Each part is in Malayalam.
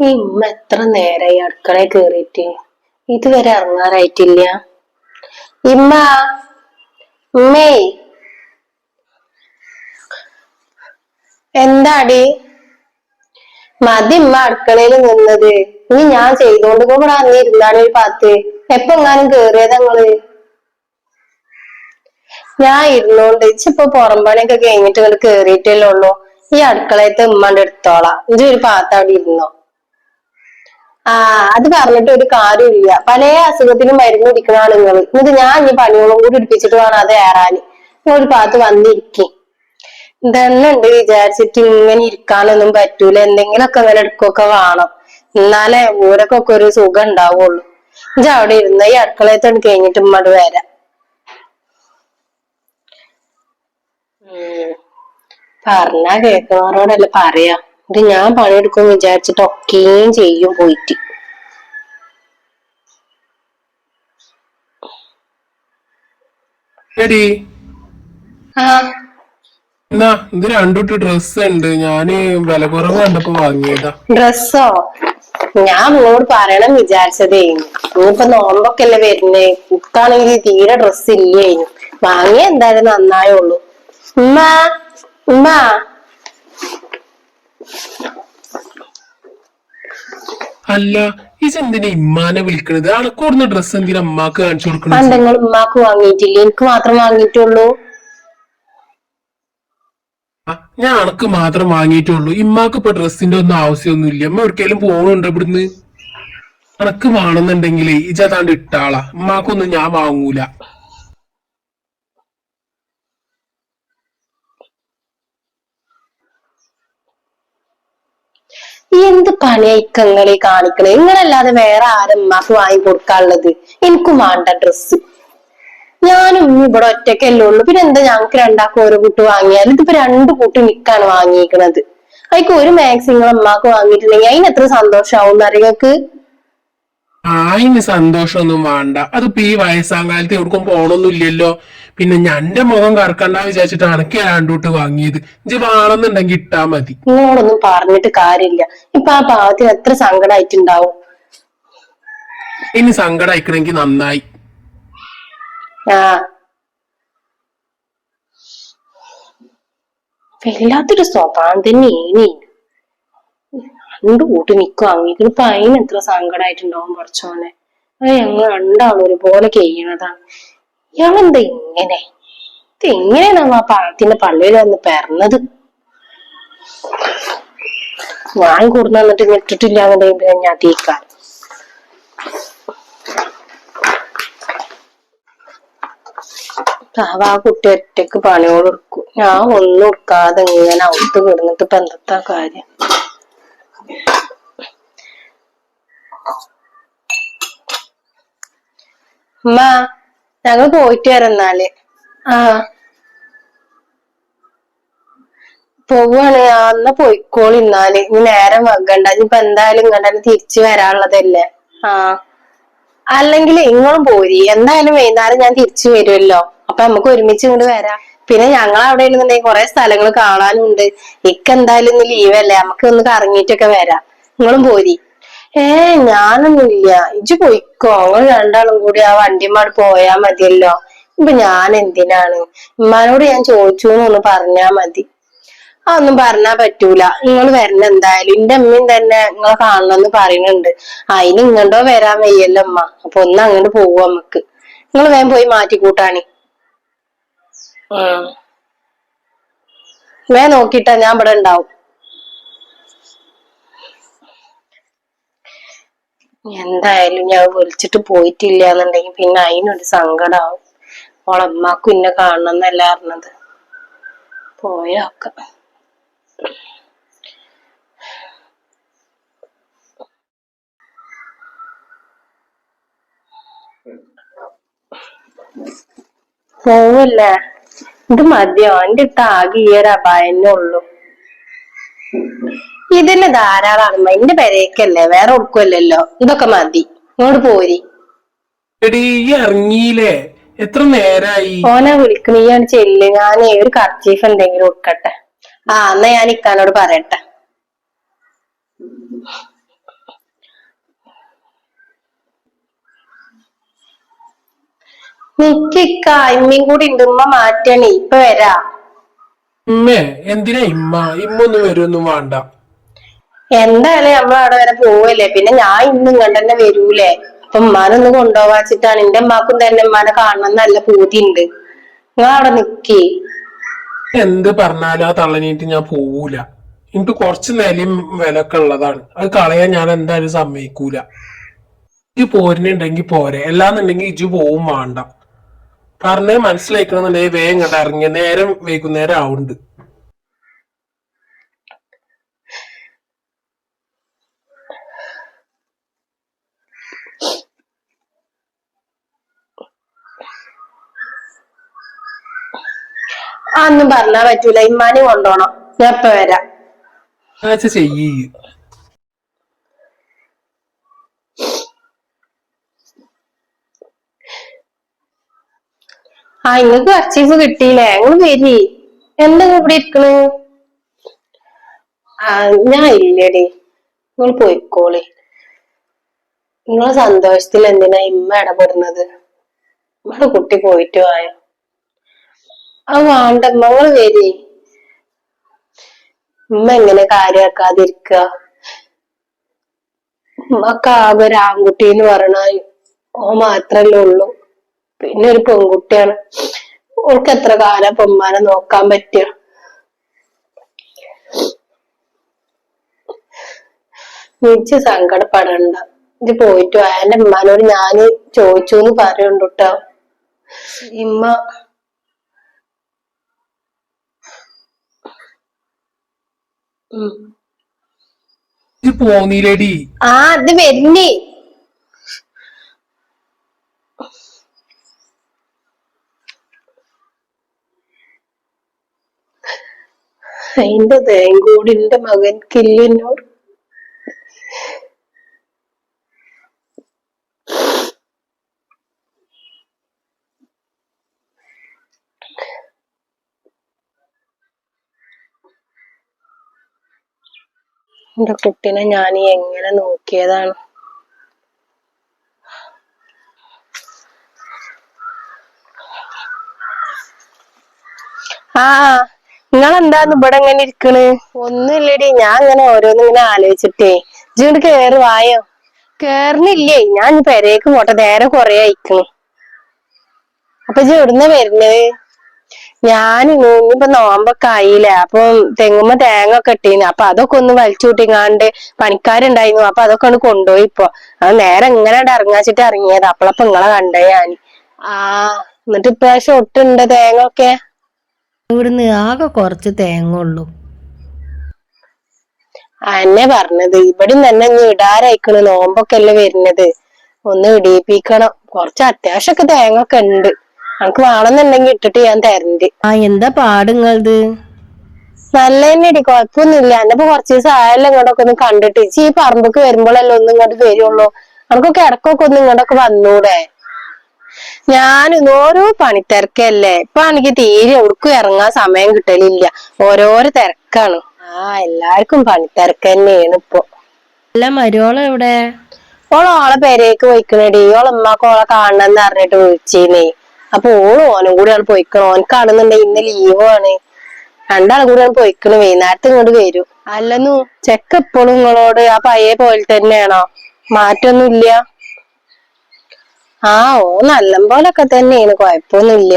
ഈ ഉമ്മ എത്ര നേരായി അടുക്കളയിൽ കേറിയിട്ട്? ഇതുവരെ ഇറങ്ങാറായിട്ടില്ല. ഇമ്മ ഉമ്മേ. എന്താടി? മതി ഉമ്മ അടുക്കളയിൽ നിന്നത്. ഇനി ഞാൻ ചെയ്തോണ്ട് കൂടെ അന്ന് ഇരുന്നാണ് ഒരു പാത്ത്. എപ്പൊ എങ്ങാനും കേറിയത് ഞങ്ങൾ ഞാൻ ഇരുന്നോണ്ട്. ഇച്ചിപ്പോ പുറം പണിയൊക്കെ കഴിഞ്ഞിട്ട് ഇങ്ങോട്ട് കേറിയിട്ടല്ലേ ഉള്ളൂ. ഈ അടുക്കളയത്തെ ഉമ്മാണ്ട് എടുത്തോളാം ഇത് ഒരു പാത്ത അവിടെ ഇരുന്നോ. ആ അത് പറഞ്ഞിട്ട് ഒരു കാര്യമില്ല. പല അസുഖത്തിനും മരുന്ന് കുടിക്കണാണ് നിങ്ങൾ എന്നിട്ട് ഞാൻ ഇനി പണിയോളം കൂടി ഇടിപ്പിച്ചിട്ട് വേണം അത് ഏറാന് ഒരു ഭാഗത്ത് വന്നിരിക്കും. ഇതന്നെ ഉണ്ട് വിചാരിച്ചിട്ട് ഇങ്ങനെ ഇരിക്കാനൊന്നും പറ്റൂല. എന്തെങ്കിലുമൊക്കെ അങ്ങനെ എടുക്കൊക്കെ വേണം. എന്നാലേ ഊരക്കൊക്കെ ഒരു സുഖം ഉണ്ടാവുള്ളൂ. ഇജ്ജ് അവിടെ ഇരുന്ന ഈ അടുക്കളയത്തോട് കഴിഞ്ഞിട്ട് ഇമ്മട് വരാം. പറഞ്ഞാ കേൾക്കുന്നവരോടല്ലേ പറയാ. ഇത് ഞാൻ പണിയെടുക്കും വിചാരിച്ചിട്ട് ഒക്കെയും ചെയ്യും പോയിട്ട്. എടി. ആ. എന്നാ ഇത് രണ്ടുട്ട് ഡ്രസ് ഉണ്ട് ഞാൻ വില കുറവ് കണ്ടപ്പോ വാങ്ങിയതാ. ഡ്രസ്സോ? ഞാൻ നിങ്ങളോട് പറയണം വിചാരിച്ചതേ. ഇനിയിപ്പൊ നോമ്പൊക്കെ അല്ലേ വരുന്നേ. കുക്കാണെങ്കിൽ തീരെ ഡ്രസ്സ് ഇല്ലേനു വാങ്ങിയ എന്തായാലും നന്നായുള്ളൂ. ഉമ്മ ഉമ്മ. അല്ല ഇതെന്തിനാ ഇമ്മാനെ വിളിക്കണത്? അണക്കൂടുന്ന ഡ്രസ് എന്തിനാ അമ്മാക്ക് കാണിച്ചു കൊടുക്കണത്? ഉമ്മാക്ക് വാങ്ങിയിട്ടില്ല. എനിക്ക് മാത്രം വാങ്ങിയിട്ടുള്ളൂ. ഞാൻ അണക്ക് മാത്രം വാങ്ങിയിട്ടുള്ളൂ. ഇമ്മാക്ക് ഇപ്പൊ ഡ്രസ്സിന്റെ ഒന്നും ആവശ്യമൊന്നും ഇല്ല അമ്മ എവിടേലും പോകണുണ്ട് ഇവിടുന്ന്? അണക്ക് വേണമെന്നുണ്ടെങ്കിലേ ഇജാതാണ്ട് ഇട്ടാളാ. ഉമ്മാക്കൊന്നും ഞാൻ വാങ്ങൂല. എന്ത് ഇങ്ങളെ കാണിക്കണേ. നിങ്ങളല്ലാതെ വേറെ ആരും ഉമ്മാക്ക് വാങ്ങി കൊടുക്കാനുള്ളത്? എനിക്കും വേണ്ട ഡ്രസ്സ് ഞാനും ഇവിടെ ഒറ്റയ്ക്കല്ലേ ഉള്ളൂ. പിന്നെ എന്താ ഞങ്ങൾക്ക് രണ്ടാക്കും ഓരോ കൂട്ട് വാങ്ങിയാൽ? ഇതിപ്പോ രണ്ട് കൂട്ട് നിക്കാണ് വാങ്ങിയിരിക്കണത് അതിക്ക് ഒരു മാക്സിങ്ങൾ ഉമ്മാക്ക് വാങ്ങിയിട്ടുണ്ടെങ്കിൽ അതിന് എത്ര സന്തോഷാവും അറിയക്ക് ആയിന് സന്തോഷമൊന്നും വേണ്ട. അതിപ്പോ ഈ വയസ്സാം കാലത്ത് പോണൊന്നും ഇല്ലല്ലോ പിന്നെ ഞന്റെ മുഖം കറക്കണ്ട വിചാരിച്ചിട്ട് അണക്ക് ആണ്ടോട്ട് വാങ്ങിയത്. ഇജ്ജ് വേണമെന്നുണ്ടെങ്കിൽ ഇട്ടാ മതി. നിങ്ങളോടൊന്നും പറഞ്ഞിട്ട് കാര്യമില്ല. ഇപ്പൊ ആ പാവത്തിന് എത്ര സങ്കടമായിട്ടുണ്ടാവും ഇനി സങ്കടം അയക്കണമെങ്കിൽ നന്നായി. ആ. വല്ലാത്തൊരു സ്വഭാവം തന്നെയാണ് രണ്ടു കൂട്ടി നിൽക്കും ഇപ്പൊ അതിന് എത്ര സങ്കടമായിട്ടുണ്ടാവും കുറച്ചോനെ അത് ഞങ്ങൾ രണ്ടാളും ഒരുപോലെ കഴിയണതാണ് ഇയാളെന്താ ഇങ്ങനെ? ഇത് എങ്ങനെയാണ് ആ പാത്തിന്റെ പള്ളിയിൽ വന്ന് പിറന്നത് ഞാൻ കൂടുന്ന എന്നിട്ട് ഇട്ടിട്ടില്ല എന്നുണ്ടെങ്കിൽ ഞാൻ തീക്കാൻ പാവ ആ കുട്ടി ഒറ്റയ്ക്ക് പണിയോട് എടുക്കും. ഞാൻ ഒന്നും എടുക്കാതെ ഇങ്ങനെ ഔത്ത് കിടന്നിട്ട് ഇപ്പൊ എന്താ കാര്യം? ഉമ്മ ഞങ്ങൾ പോയിട്ട് വരാം ആ. പോവാണ്. ആ എന്നാ പോയിക്കോളി എന്നാൽ. ഇനി നേരം വെക്കണ്ട ഇനിയിപ്പൊ എന്തായാലും ഇങ്ങോട്ട് തിരിച്ചു വരാനുള്ളതല്ലേ? ആ. അല്ലെങ്കിൽ ഇങ്ങളും പോരി. എന്തായാലും വൈകുന്നേരം ഞാൻ തിരിച്ചു വരുമല്ലോ അപ്പൊ നമുക്ക് ഒരുമിച്ച് ഇങ്ങോട്ട് വരാം. പിന്നെ ഞങ്ങൾ അവിടെ ഇരുന്നുണ്ടെങ്കിൽ കുറെ സ്ഥലങ്ങൾ കാണാനുണ്ട്. ഇക്ക എന്തായാലും ഇന്ന് ലീവല്ലേ നമുക്ക് ഒന്ന് കറങ്ങിയിട്ടൊക്കെ വരാം. നിങ്ങളും പോരി. ഏ ഞാനൊന്നുമില്ല. ഇജ്ജ് പോയിക്കോ. നിങ്ങൾ രണ്ടാളും കൂടി ആ വണ്ടിമാട് പോയാ മതിയല്ലോ. ഇപ്പൊ ഞാൻ എന്തിനാണ്? ഉമ്മാനോട് ഞാൻ ചോദിച്ചു എന്നൊന്ന് പറഞ്ഞാ മതി. ആ ഒന്നും പറഞ്ഞാ പറ്റൂല. നിങ്ങൾ വരണം എന്തായാലും. എന്റെ അമ്മയും തന്നെ നിങ്ങളെ കാണണമെന്ന് പറയുന്നുണ്ട്. അതിന് ഇങ്ങോട്ടോ വരാൻ വയ്യല്ലോ അമ്മ അപ്പൊ ഒന്ന് അങ്ങോട്ട് പോവും നമുക്ക്. നിങ്ങൾ വേഗം പോയി മാറ്റിക്കൂട്ടാണി. ഉം വേ നോക്കിട്ടാ ഞാൻ ഇവിടെ ഉണ്ടാവും. എന്തായാലും ഞാൻ വിളിച്ചിട്ട് പോയിട്ടില്ല എന്നുണ്ടെങ്കിൽ പിന്നെ അതിനൊരു സങ്കടാവും. ഓളമ്മക്കും ഇന്നെ കാണണം എന്നല്ല അറിഞ്ഞത് പോയൊക്കെ പോവല്ലേ? ഇത് മതിയോ? എന്റെ ഇട്ട് ആകെ ഈ ഒരു അപായന്നെ ഉള്ളൂ. ഇതന്നെ ധാരാളാണ്. എന്റെ പെരേക്കല്ലേ വേറെ ഉടുക്കുമല്ലല്ലോ ഇതൊക്കെ മതി. ഇങ്ങോട്ട് പോരി. എടീ ഇറങ്ങിയില്ലേ? എത്ര നേരായി. ഓനെ വിളിക്കണ ഈ ചെല്ല്. ഞാനേ ഒരു കർച്ചീഫ് എന്തെങ്കിലും ഉടുക്കട്ടെ. ആ എന്നാ ഞാൻ ഇക്കാനോട് പറയട്ടെ. നിക്കിക്ക ഇമ്മയും കൂടി ഉണ്ട്. ഉമ്മ മാറ്റണേ ഇപ്പൊ വരാ. ഉമ്മേ എന്തിനാ ഇമ്മ? ഇമ്മ ഒന്നും വരുമൊന്നും വേണ്ട. എന്തായാലും നമ്മൾ അവിടെ വരെ പോവല്ലേ? പിന്നെ ഞാൻ ഇന്നും കണ്ടെന്നെ വരൂലേ? അപ്പൊ ഉമ്മാനൊന്ന് കൊണ്ടുപോവാച്ചിട്ടാണ് എന്റെ ഉമ്മാക്കും തന്നെ ഉമ്മാനെ കാണണം നല്ല പൂതിയുണ്ട്. നിങ്ങൾ അവിടെ നിക്കേ. എന്ത് പറഞ്ഞാലും ആ തള്ളനീട്ട് ഞാൻ പോവൂല. എനിക്ക് കുറച്ച് നിലയും വിലക്കെ ഉള്ളതാണ്. അത് കളയാൻ ഞാൻ എന്തായാലും സമ്മതിക്കൂല. ഇജ് പോരുന്നുണ്ടെങ്കിൽ പോരെ. എല്ലാന്നുണ്ടെങ്കിൽ ഇജ് പോവും വേണ്ട. പറഞ്ഞേ മനസ്സിലാക്കണമെന്നുണ്ടെങ്കിൽ വേഗം ഇങ്ങോട്ട് ഇറങ്ങിയ നേരം വൈകുന്നേരം ആവുന്നുണ്ട്. ആ ഒന്നും പറഞ്ഞാ പറ്റൂല. ഇമ്മാനെ കൊണ്ടോണം. ഞാൻ ഇപ്പൊ വരാം. ആ ഇങ്ങക്ക് കർച്ചീഫ് കിട്ടിയില്ലേ? നിങ്ങൾ വരി. എന്താ ഇവിടെ ഇരിക്കണ്? ആ ഞാൻ ഇല്ലടി. നിങ്ങൾ പോയിക്കോളി. നിങ്ങളെ സന്തോഷത്തിൽ എന്തിനാ ഇമ്മ ഇടപെടുന്നത്? നിങ്ങളെ കുട്ടി പോയിട്ട് ആയോ ആ വേണ്ട നിങ്ങൾ വരി. ഉമ്മ എങ്ങനെ കാര്യാക്കാതിരിക്ക. ഉമ്മക്ക് ആകെ ഒരു ആൺകുട്ടി എന്ന് പറഞ്ഞ ഓ മാത്രല്ലേ ഉള്ളൂ. പിന്നെ ഒരു പെൺകുട്ടിയാണ്. ഓൾക്ക് എത്ര കാലം പൊമ്മാനെ നോക്കാൻ പറ്റുക? നിച്ച് സങ്കടപ്പെടണ്ട. ഇത് പോയിട്ട്. എന്റെ ഉമ്മാനോട് ഞാൻ ചോദിച്ചു എന്ന് പറയുന്നുണ്ട് ഇമ്മ ഉം. ഇജ് ആ അത് വരുന്നേ അതിന്റെ എന്റെ മകൻ കില്ലിനോട് എന്റെ കുട്ടീനെ ഞാൻ എങ്ങനെ നോക്കിയതാണ്? ആ നിങ്ങൾ എന്താന്ന് ഇവിടെ എങ്ങനെ ഇരിക്കണ്? ഒന്നുമില്ലടി ഞാൻ അങ്ങനെ ഓരോന്നും ഇങ്ങനെ ആലോചിച്ചിട്ടേ. ഇജ്ജോട് കേറി വായോ. കേറണില്ലേ ഞാൻ പെരേക്ക് പോട്ടെ നേരെ കൊറേ അയക്കണു അപ്പൊ ഇജ്ജ് എവിടുന്ന വരുന്നത്? ഞാൻ ഇനിയിപ്പോ നോമ്പൊക്കെ ആയില്ലേ അപ്പൊ തെങ്ങുമ്പോ തേങ്ങ ഒക്കെ ഇട്ടീന്. അപ്പൊ അതൊക്കെ ഒന്ന് വലിച്ചു കൂട്ടിങ്ങാണ്ട് പണിക്കാരുണ്ടായിരുന്നു. അപ്പൊ അതൊക്കെ ഒന്ന് കൊണ്ടുപോയി ഇപ്പൊ. അത് നേരെ ഇങ്ങനെ ഇറങ്ങാച്ചിട്ട് ഇറങ്ങിയത്. അപ്പളപ്പൊ ഇങ്ങളെ കണ്ടേ ഞാൻ ആ. എന്നിട്ട് ഇപ്രാവശ്യം ഒട്ടുണ്ട് തേങ്ങ ഒക്കെ ഇവിടുന്ന് ആകെ കുറച്ച് തേങ്ങ ഉള്ളൂ. അന്നെ പറഞ്ഞത്. ഇവിടെ തന്നെ ഇനി ഇടാരയക്കണ് നോമ്പൊക്കെ അല്ലേ വരുന്നത്. ഒന്ന് ഇടിയിപ്പിക്കണം. കുറച്ച് അത്യാവശ്യമൊക്കെ തേങ്ങ ഒക്കെ ഉണ്ട്. നമുക്ക് വേണമെന്നുണ്ടെങ്കിൽ ഇട്ടിട്ട് ഞാൻ തരണ്ട്. ആ എന്താ പാടുങ്ങളത് നല്ല തന്നെയടി കുഴപ്പമൊന്നുമില്ല. എന്നിപ്പോ കുറച്ച് ദിവസം ആയാലും ഇങ്ങോട്ടൊക്കെ ഒന്ന് കണ്ടിട്ട്. ഈ പറമ്പൊക്കെ വരുമ്പോഴല്ലേ ഒന്നും ഇങ്ങോട്ട് വരുള്ളൂ. നമുക്കൊക്കെ ഇടക്കൊക്കെ ഒന്ന് ഇങ്ങോട്ടൊക്കെ വന്നൂടെ? ഞാൻ ഓരോ പണിത്തിരക്കല്ലേ? ഇപ്പൊ എനിക്ക് തീരെ എവിടേക്കും ഇറങ്ങാൻ സമയം കിട്ടലില്ല. ഓരോരോ തിരക്കാണ്. ആ എല്ലാവർക്കും പണിത്തിരക്ക് തന്നെയാണ് ഇപ്പൊ. അല്ല മരോളം എവിടെ? ഓൾ ഓളെ പെരേക്ക് പോയിക്കണടി. ഓളെ ഉമ്മാക്കോളെ ഓളെ കാണണമെന്ന് അറിഞ്ഞിട്ട് വിളിച്ചീനേ. അപ്പൊ ഓൾ ഓനും കൂടിയാണ് പോയിക്കണ. ഓനക്കാണെന്നുണ്ടെങ്കിൽ ഇന്ന് ലീവാണ് രണ്ടാളും കൂടിയാണ് പോയിക്കണ്. വൈകുന്നേരത്ത് ഇങ്ങോട്ട് വരും. അല്ലെന്നു ചെക്ക് എപ്പോഴും നിങ്ങളോട് ആ പയ്യെ പോലെ തന്നെയാണോ? മാറ്റൊന്നുമില്ല ആ ഓ നല്ല പോലൊക്കെ തന്നെയാണ്. കുഴപ്പമൊന്നുമില്ല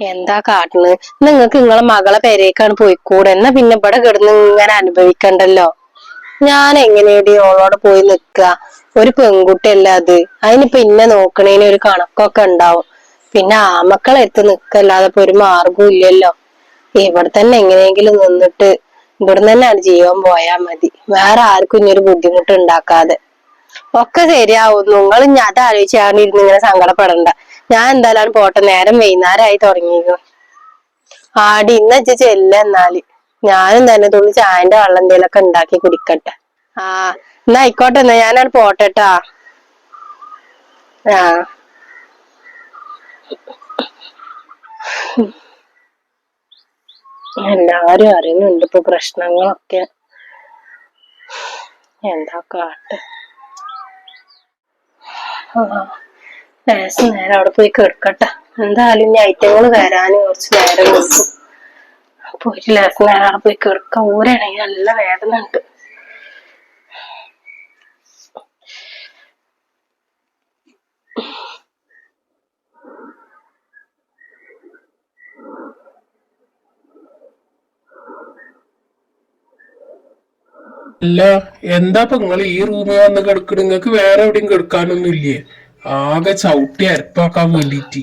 എന്താ കാട്ടണ്? നിങ്ങക്ക് നിങ്ങളെ മകളെ പെരേക്കാണ് പോയിക്കൂടെ? എന്നാ പിന്നെ ഇവിടെ കിടന്ന് ഇങ്ങനെ അനുഭവിക്കണ്ടല്ലോ? ഞാൻ എങ്ങനെയടി ഓളോടെ പോയി നിക്ക? ഒരു പെൺകുട്ടിയല്ല അത്. അതിന് പിന്നെ നോക്കണേന് ഒരു കണക്കൊക്കെ ഉണ്ടാവും. പിന്നെ ആമക്കളെ എത്തി നിക്കല്ലാതെ ഇപ്പൊ ഒരു മാർഗവും ഇല്ലല്ലോ. ഇവിടെ തന്നെ എങ്ങനെയെങ്കിലും നിന്നിട്ട് ഇവിടുന്ന് തന്നെയാണ് ജീവൻ പോയാ മതി. വേറെ ആർക്കും ഇനി ഒരു ബുദ്ധിമുട്ട് ഉണ്ടാക്കാതെ. ഒക്കെ ശരിയാവും. നിങ്ങൾ ഇനി അതാലോചിച്ചാണ് ഇരുന്ന് ഇങ്ങനെ സങ്കടപ്പെടണ്ട. ഞാൻ എന്തായാലും പോട്ടെ. നേരം വൈകുന്നേരമായി തുടങ്ങിയിരുന്നു ആടി ഇന്ന് അച്ഛ ചെല്ല എന്നാൽ. ഞാനും തന്നെ തുള്ളി ചായന്റെ വെള്ളം എന്തേലൊക്കെ ഉണ്ടാക്കി കുടിക്കട്ടെ. ആ എന്നാ ആയിക്കോട്ടെ. എന്നാ ഞാനാണ് പോട്ടെട്ടാ. ആ. എല്ലാരും അറിയുന്നുണ്ട് ഇപ്പൊ പ്രശ്നങ്ങളൊക്കെ. എന്താ കാട്ട്. നേരം അവിടെ പോയി കിടക്കട്ടെ. എന്തായാലും ഇനി ഐറ്റങ്ങൾ വരാനും കുറച്ച് നേരം കൊടുക്കും അപ്പൊ ഒരു ലേശം നേരം അവിടെ പോയി കിടക്ക. ഊരാണെങ്കിൽ നല്ല വേദന ഉണ്ട്. അല്ല എന്താ ഇപ്പൊ നിങ്ങൾ ഈ റൂമിൽ വന്ന് കിടക്കണ? നിങ്ങക്ക് വേറെ എവിടെയും കിടക്കാനൊന്നും ഇല്ലേ ആകെ ചവിട്ടി അരപ്പാക്കാൻ വേണ്ടിട്ട്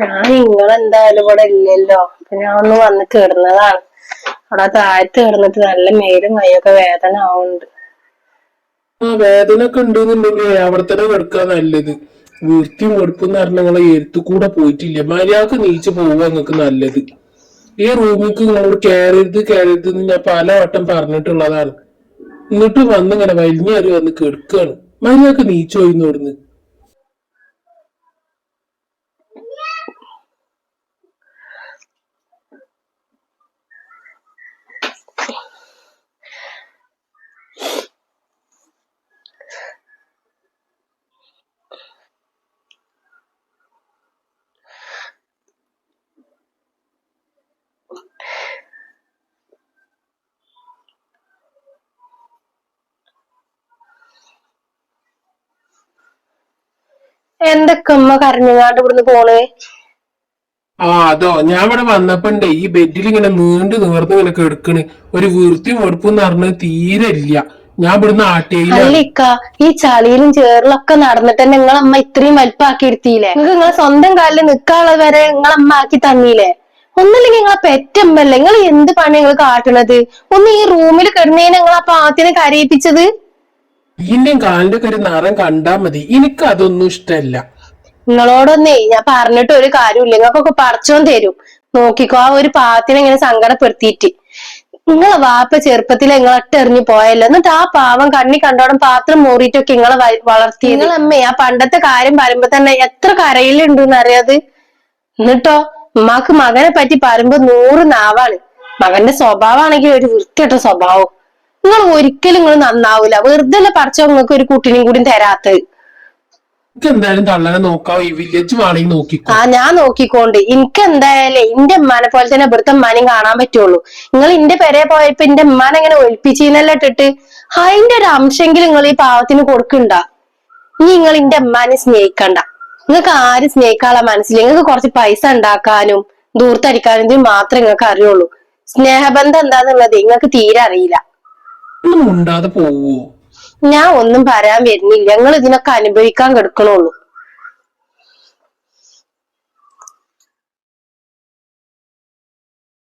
ഞാൻ നിങ്ങളെന്തായാലും ഇവിടെ ഇല്ലല്ലോ. അപ്പൊ ഞാൻ ഒന്ന് വന്ന് കിടന്നതാണ് അവിടെ താഴത്ത് കിടന്നിട്ട് നല്ല മേലും കൈയൊക്കെ വേദന ആവുന്നുണ്ട്. ആ വേദന ഒക്കെ ഉണ്ടെന്നുണ്ടെങ്കിൽ അവിടെ തന്നെ കിടക്കാൻ നല്ലത്. വീർത്തിയും വെടുപ്പും പറഞ്ഞ നിങ്ങളെ എഴുത്തു കൂടെ പോയിട്ടില്ല? മര്യാദയ്ക്ക് നീച്ചു പോവുക നിങ്ങൾക്ക് നല്ലത്. ഈ റൂമിക്ക് നിങ്ങളോട് കയറരുത് കയറരുത് എന്ന് ഞാൻ പല വട്ടം പറഞ്ഞിട്ടുള്ളതാണ്. എന്നിട്ട് വന്നിങ്ങനെ വലിഞ്ഞേറി വന്ന് കിടക്കാണ്. മര്യാദയ്ക്ക് നീച്ചു എന്തൊക്കെ അമ്മ കരഞ്ഞുങ്ങാണ്ട് ഇവിടുന്ന് പോണേ? ആ അതോ ഞാൻ ഇവിടെ വന്നപ്പോണ്ടേ ഈ ബെഡിൽ ഇങ്ങനെ നീണ്ടു നിവർന്ന് ഇങ്ങനെ കിടക്കണ്. ഒരു വൃത്തിയും വെടുപ്പും എന്ന് പറഞ്ഞത് തീരെ ഇല്ല. ഞാൻ ഇവിടുന്ന് ആട്ടയില്ല അല്ലിക്ക ഈ ചളിയിലും ചേറിലൊക്കെ നടന്നിട്ട് തന്നെ നിങ്ങളമ്മ ഇത്രയും വലിപ്പാക്കി എടുത്തില്ലേ നിങ്ങൾ നിങ്ങളെ സ്വന്തം കാലിൽ നിക്കാനുള്ളത് വരെ നിങ്ങളമ്മ ആക്കി തന്നില്ലേ ഒന്നല്ലെങ്കിൽ നിങ്ങളെ പെറ്റമ്മല്ലേ നിങ്ങൾ എന്ത് പണി നിങ്ങൾ കാട്ടണത്? ഒന്ന് ഈ റൂമിൽ കിടന്നേനെ നിങ്ങൾ ആ പാത്തിനെ കരയിപ്പിച്ചത്? ഇതിന്റെയും കാലിന്റെ ഒക്കെ ഒരു നിറം കണ്ടാ മതി. എനിക്ക് അതൊന്നും ഇഷ്ടല്ല. നിങ്ങളോടൊന്നേ ഞാൻ പറഞ്ഞിട്ട് ഒരു കാര്യമില്ല നിങ്ങൾക്കൊക്കെ പറിച്ചോൻ തരും. നോക്കിക്കോ ആ ഒരു പാത്തിനെ ഇങ്ങനെ സങ്കടപ്പെടുത്തിയിട്ട്. നിങ്ങളെ വാപ്പ ചെറുപ്പത്തിൽ നിങ്ങളൊട്ട് എറിഞ്ഞു പോയല്ലോ. എന്നിട്ട് ആ പാവം കണ്ണി കണ്ടോടം പാത്രം മൂറിയിട്ടൊക്കെ നിങ്ങളെ വളർത്തി നിങ്ങളമ്മേ ആ പണ്ടത്തെ കാര്യം പറയുമ്പോ തന്നെ എത്ര കരയിലുണ്ടെന്ന് അറിയാത്? എന്നിട്ടോ ഉമ്മാക്ക് മകനെ പറ്റി പറയുമ്പോ നൂറ് നാവാണ്. മകന്റെ സ്വഭാവമാണെങ്കിൽ ഒരു വൃത്തിയിട്ട സ്വഭാവം. നിങ്ങൾ ഒരിക്കലും നിങ്ങൾ നന്നാവൂല. വെറുതെ അല്ലേ പറിച്ചോ നിങ്ങൾക്ക് ഒരു കുട്ടിനെയും കൂടി തരാത്തത് എനിക്ക് എന്തായാലും തള്ളനെ നോക്കാം ഈ വില്ലേജ് വേണമെങ്കിൽ നോക്കിക്കോ. ആ ഞാൻ നോക്കിക്കോണ്ട്. എനിക്ക് എന്തായാലേ എന്റെ ഉമ്മാനെ പോലെ തന്നെ ഇവിടുത്തെ ഉമ്മാനെയും കാണാൻ പറ്റുള്ളൂ. നിങ്ങൾ എന്റെ പെരെ പോയപ്പോ എന്റെ ഉമ്മാനെ ഇങ്ങനെ ഒളിപ്പിച്ചീന്നല്ല ഇട്ടിട്ട്? അതിന്റെ ഒരു അംശമെങ്കിലും നിങ്ങൾ ഈ പാവത്തിന് കൊടുക്കണ്ട? ഇനി നിങ്ങൾ എന്റെ ഉമ്മാനെ സ്നേഹിക്കണ്ട. നിങ്ങൾക്ക് ആരും സ്നേഹിക്കാനുള്ള മനസ്സില്ല. നിങ്ങൾക്ക് കുറച്ച് പൈസ ഉണ്ടാക്കാനും ദൂർത്തടിക്കാനും ഇതിന് മാത്രമേ നിങ്ങൾക്ക് അറിയുള്ളൂ. സ്നേഹബന്ധം എന്താന്നുള്ളത് നിങ്ങൾക്ക് തീരെ അറിയില്ല. ഒന്നും ഉണ്ടാതെ പോവോ? ഞാൻ ഒന്നും പറയാൻ വരുന്നില്ല. ഞങ്ങൾ ഇതിനൊക്കെ അനുഭവിക്കാൻ കിടക്കണുള്ളൂ.